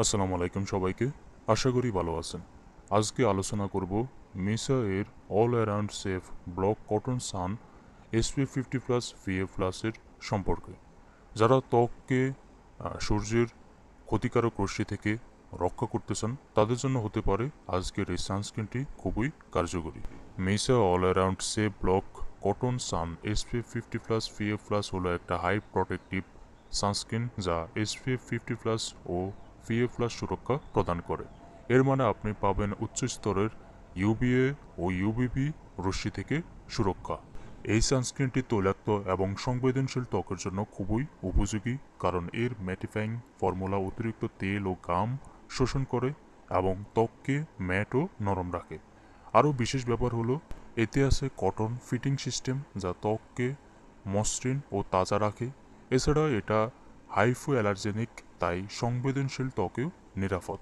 আসসালামু আলাইকুম সবাইকে। আশা করি ভালো আছেন। আজকে আলোচনা করব মিসা এর all around safe block cotton sun SP fifty plus VA প্লাসের সম্পর্কে। যারা ত্বককে সূর্যের ক্ষতিকারক রশ্মি থেকে রক্ষা করতে চান, তাদের জন্য হতে পারে আজকের এই সানস্ক্রিনটি খুবই কার্যকরী। Missha all around safe block cotton sun SP fifty plus VA plus হলো একটা হাই প্রোটেক্টিভ সানস্ক্রিন যা এসপিএফ ফিফটি প্লাস ও ভিএ প্লাস সুরক্ষা প্রদান করে। এর মানে আপনি পাবেন উচ্চ স্তরের ইউবিএ ও ইউবিবি রশ্মি থেকে সুরক্ষা। এই সানস্ক্রিনটি তৈলাক্ত এবং সংবেদনশীল ত্বকের জন্য খুবই উপযোগী, কারণ এর ম্যাটিফাইং ফর্মুলা অতিরিক্ত তেল ও গাম শোষণ করে এবং ত্বককে ম্যাট ও নরম রাখে। আরও বিশেষ ব্যাপার হলো, এতে আছে কটন ফিটিং সিস্টেম যা ত্বককে মসৃণ ও তাজা রাখে। এছাড়া এটা হাইফো অ্যালার্জেনিক তাই সংবেদনশীল ত্বকেও নিরাপদ।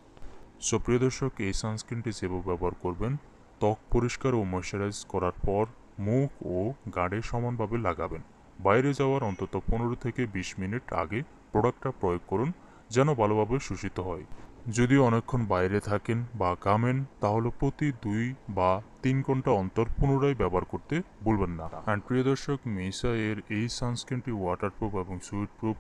সো প্রিয় দর্শক, এই সানস্ক্রিনটি যেভাবে ব্যবহার করবেন, ত্বক পরিষ্কার ও ময়শ্চারাইজ করার পর মুখ ও গাড়ে সমানভাবে লাগাবেন। বাইরে যাওয়ার অন্তত পনেরো থেকে বিশ মিনিট আগে প্রোডাক্টটা প্রয়োগ করুন, যেন ভালোভাবে শোষিত হয়। যদি অনেকক্ষণ বাইরে থাকেন বা কামেন তাহলে প্রতি দুই বা তিন ঘণ্টা অন্তর পুনরায় ব্যবহার করতে ভুলবেন না। অ্যান্ড প্রিয় দর্শক মিসা এর এই সানস্ক্রিনটি ওয়াটারপ্রুফ এবং সুইট প্রুফ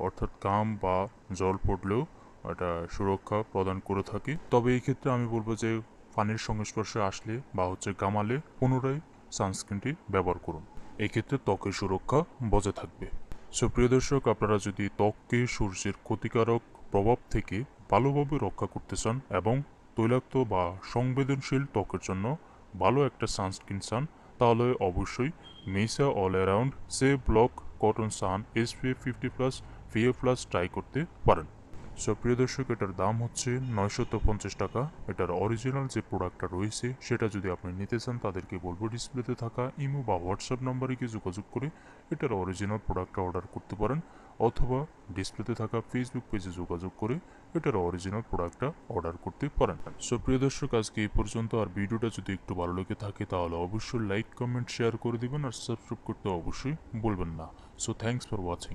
অর্থাৎ কাম বা জল পড়লেও এটা সুরক্ষা প্রদান করে থাকে। তবে এই ক্ষেত্রে আমি বলব যে পানির সংস্পর্শে আসলে বা হচ্ছে গামালে পুনরায় সানস্ক্রিনটি ব্যবহার করুন। এই ক্ষেত্রে ত্বকের সুরক্ষা বজায় থাকবে। সো, প্রিয় দর্শক, আপনারা যদি ত্বককে সূর্যের ক্ষতিকারক প্রভাব থেকে ভালোভাবে রক্ষা করতে চান এবং তৈলাক্ত বা সংবেদনশীল ত্বকের জন্য ভালো একটা সানস্ক্রিন চান, তাহলে অবশ্যই Missha all around safe block cotton sun SPF fifty plus VA plus try করতে পারেন। সো প্রিয় দর্শক, এটার দাম হচ্ছে নয়শত পঞ্চাশ টাকা। এটার অরিজিনাল যে প্রোডাক্টটা রয়েছে, সেটা যদি আপনি নিতে চান, তাদেরকে বলব ডিসপ্লেতে থাকা ইমো বা হোয়াটসঅ্যাপ নাম্বারে গিয়ে যোগাযোগ করে এটার অরিজিনাল প্রোডাক্টটা অর্ডার করতে পারেন। অথবা ডিসপ্লেতে থাকা ফেসবুক পেজে যোগাযোগ করে এটার অরিজিনাল প্রোডাক্টটা অর্ডার করতে পারেন। সো প্রিয় দর্শক, আজকে এই পর্যন্ত। আর ভিডিওটা যদি একটু ভালো লেগে থাকে, তাহলে অবশ্যই লাইক কমেন্ট শেয়ার করে দিবেন। আর সাবস্ক্রাইব করতে অবশ্যই বলবেন না। So thanks for watching